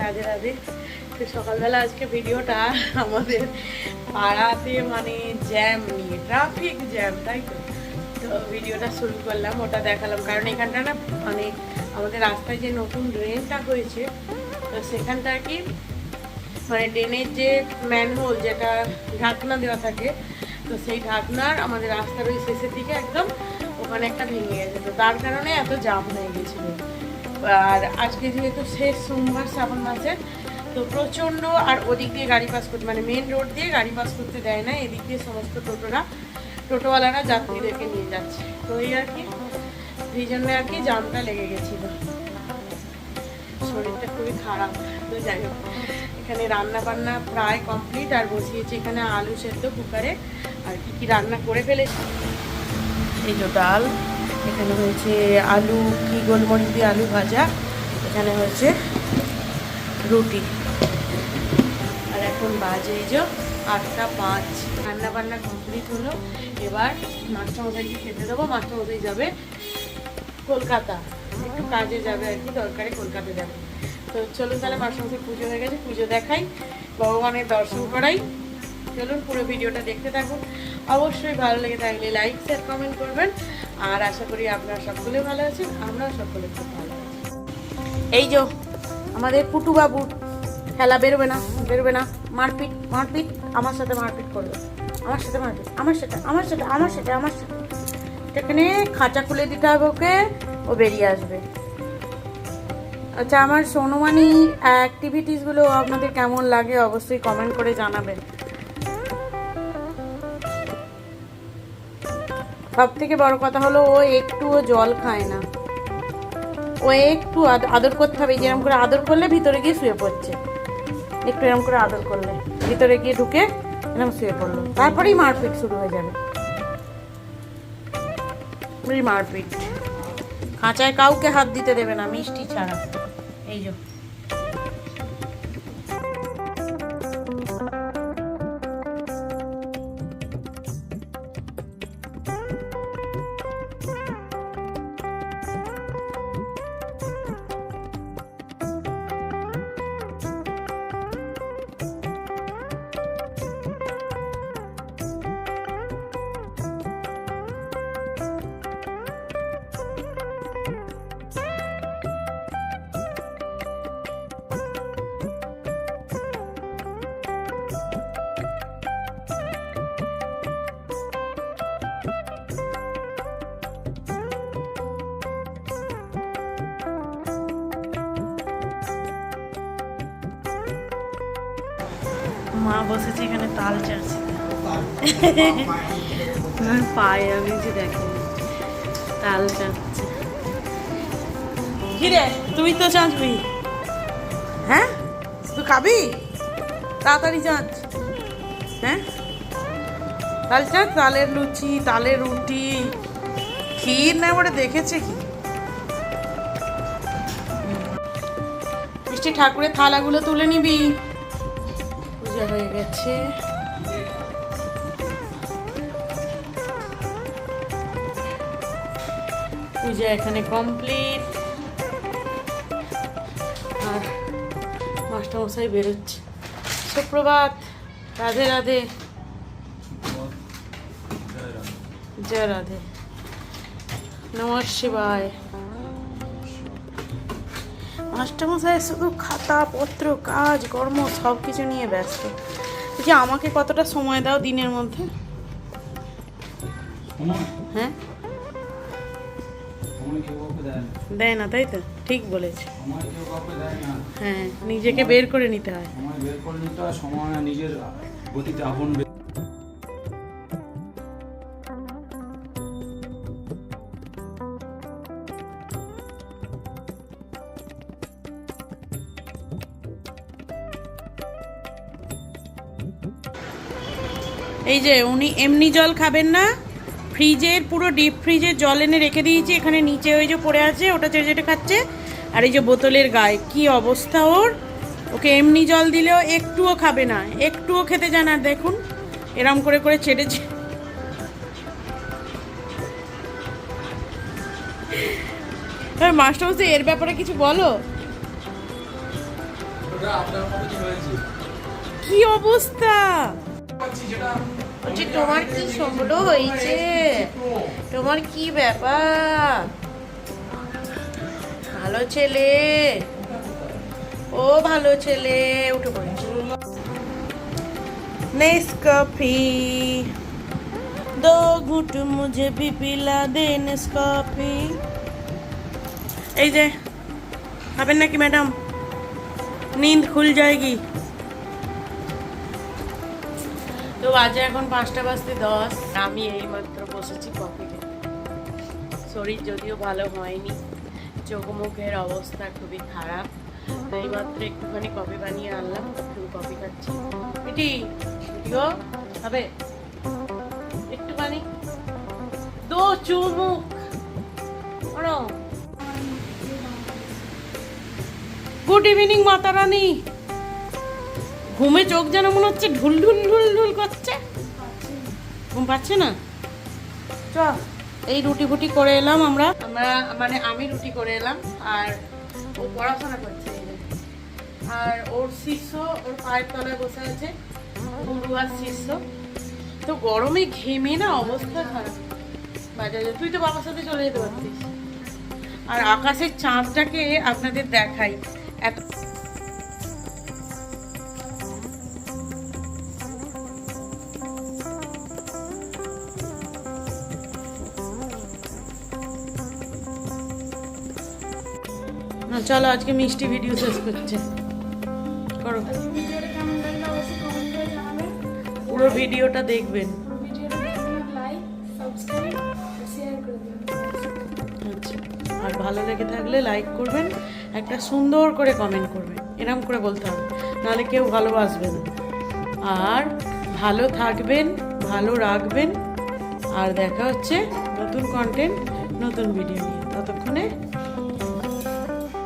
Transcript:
রাধে রাধে। তো সকালবেলা আজকে ভিডিওটা আমাদের পাড়াতে মানে জ্যাম নিয়ে ট্রাফিক জ্যাম তাই তো? তো ভিডিওটা শুরু করলাম, ওটা দেখালাম। কারণ এখানটা না মানে আমাদের রাস্তায় যে নতুন ড্রেনটা হয়েছে, তো সেখানটা কি মানে ড্রেনের যে ম্যানহোল যেটা ঢাকনা দেওয়া থাকে, তো সেই ঢাকনার আমাদের রাস্তার ওই শেষের দিকে একদম ওখানে একটা ভেঙে গেছে। তো তার কারণে এত জাম হয়ে গেছিল। আর আজকে যেহেতু শেষ সোমবার শ্রাবণ মাসের তো প্রচণ্ড আর ওদিক দিয়ে গাড়ি পাস করতে মানে মেন রোড দিয়ে গাড়ি পাস করতে দেয় না, এদিক দিয়ে সমস্ত টোটোরা, টোটোওয়ালারা যাত্রীদেরকে নিয়ে যাচ্ছে। তো এই আর কি, এই জন্য আর কি জামটা লেগে গেছিল। শরীরটা খুবই খারাপ। তো যাই হোক, এখানে রান্না বান্না প্রায় কমপ্লিট আর বসিয়েছি। এখানে আলু সেদ্ধ কুকারে আর কি কি রান্না করে ফেলেছি? এই যে ডাল। এখানে হয়েছে আলু, কি গোলমরিচ দিয়ে আলু ভাজা, এখানে হয়েছে রুটি। আর এখন বাজে এই যে আটটা পাঁচ। রান্না বান্না কমপ্লিট হলো। এবার মাস্টারমশাইকে খেতে দেবো। মাস্টারমশাই যাবে কলকাতা। একটু কাজে যাবে আর কি, দরকারে কলকাতা যাবে। তো চলুন তাহলে মাসে পুজো হয়ে গেছে, পুজো দেখাই, ভগবানের দর্শন করাই। চলুন পুরো ভিডিওটা দেখতে থাকুন। অবশ্যই ভালো লেগে থাকলে লাইক শেয়ার কমেন্ট করবেন। আর আশা করি আপনারা সকলে ভালো আছেন, আমরাও সকলে খুব ভালো এই যে আমাদের পুটু বাবু খেলা বেরোবে না বেরোবে না। মারপিট মারপিট, আমার সাথে মারপিট করবে। আমার সাথে মারপিট, আমার সাথে আমার সাথে আমার সাথে আমার সাথে। এখানে খাঁচা খুলে দিতে হবে ওকে, ও বেরিয়ে আসবে। আচ্ছা আমার সোনুমানি অ্যাক্টিভিটিসগুলো আপনাদের কেমন লাগে অবশ্যই কমেন্ট করে জানাবেন। সব থেকে বড় কথা হলো ও একটুও জল খায় না। ও একটু আদ- আদর করতে হবে যেরকম করে আদর করলে ভিতরে গিয়ে শুয়ে পড়ছে। একটু এরকম করে আদর করলে, ভিতরে গিয়ে ঢুকে এরকম শুয়ে পড়ল। তারপরেই মারপিট শুরু হয়ে যাবে। মারপিট। খাঁচায় কাউকে হাত দিতে দেবে না, মিষ্টি ছাড়া। এই যে। মা বসেছে এখানে তাল চাচ্ছে পায়ে। আমি যে দেখো তাল চাচ্ছে কিরে তুই তো চাঁচবি হ্যাঁ? তুই খাবি? তাড়াতাড়ি চাঁচ হ্যাঁ? তাল চাঁচ তালের লুচি তালের রুটি। ক্ষীর না বলে দেখেছে কি? মিষ্টি ঠাকুরের থালাগুলো তুলে নিবি। পূজা হয়ে গেছে। পূজা এখানে কমপ্লিট আর মাস্টারমশাই বেরোচ্ছে। সুপ্রভাত রাধে রাধে। জয় রাধে। নমস্কার শিবায়। মাস্টারমশাই শুধু খাতা পত্র কাজ কর্ম সব কিছু নিয়ে ব্যস্ত। যে আমাকে কতটা সময় দাও দিনের মধ্যে? হ্যাঁ? দেয় না। তাই তো? ঠিক বলেছে। হ্যাঁ নিজেকে বের করে নিতে হয়। সময় বের করে নিতে হয় সময় নিজের গতিতে আপন এই যে উনি এমনি জল খাবেন না, ফ্রিজের পুরো ডিপ ফ্রিজের জল এনে রেখে দিয়েছি, এখানে নিচে ওই যে পড়ে আছে, ওটা চেটে চেটে খাচ্ছে, আর এই যে বোতলের গায়ে, কি অবস্থা ওর? ওকে এমনি জল দিলেও একটুও খাবে না, একটুও খেতে জানা দেখুন, এরম করে করে চেটেছে মাস্টার এর ব্যাপারে কিছু বলো? কি অবস্থা পাচ্ছি যেটা বলছি তোমার কি সম্বল হয়েছে তোমার কি ব্যাপার ভালো ছেলে ও ভালো ছেলে উঠে পড়েছে नेस्कॉफी दो घुट मुझे भी पिला दे नेस्कॉफी এই যে খাবেন নাকি ম্যাডাম নীন্দ খুল যায়গি তো বাজে এখন পাঁচটা বাজতে দশ। আমি এইমাত্র বসেছি কফি খেতে শরীর যদিও ভালো হয়নি, চোখ মুখের অবস্থা খুবই খারাপ। এইমাত্র একটুখানি কফি বানিয়ে আনলাম, একটু কফি খাচ্ছি। এটি এটিও হবে? একটুখানি। দো চুমুক। গুড ইভিনিং মাতা রানী ঘুমে চোখ যেন মনে হচ্ছে ঢুল ঢুল ঢুল ঢুল করছে। ঘুম পাচ্ছে না? চ এই রুটি ফুটি করে এলাম আমরা। আমরা মানে আমি রুটি করে এলাম আর ও পড়াশোনা করছে আর ওর শিষ্য ওর পায়ের তলায় বসে আছে গুরু আর শিষ্য। তো গরমে ঘেমে না অবস্থা খারাপ। বাজারে তুই তো বাবার সাথে চলে যেতে পারতিস। আর আকাশের চাঁদটাকে আপনাদের দেখাই। এত না চলো আজকে মিষ্টি ভিডিও শেষ করছে। করো। পুরো ভিডিওটা দেখবেন। আচ্ছা আর ভালো লেগে থাকলে লাইক করবেন, একটা সুন্দর করে কমেন্ট করবেন, এরম করে বলতে হবে, নাহলে কেউ ভালোবাসবে না। আর ভালো থাকবেন, ভালো রাখবেন, আর দেখা হচ্ছে নতুন কন্টেন্ট নতুন ভিডিও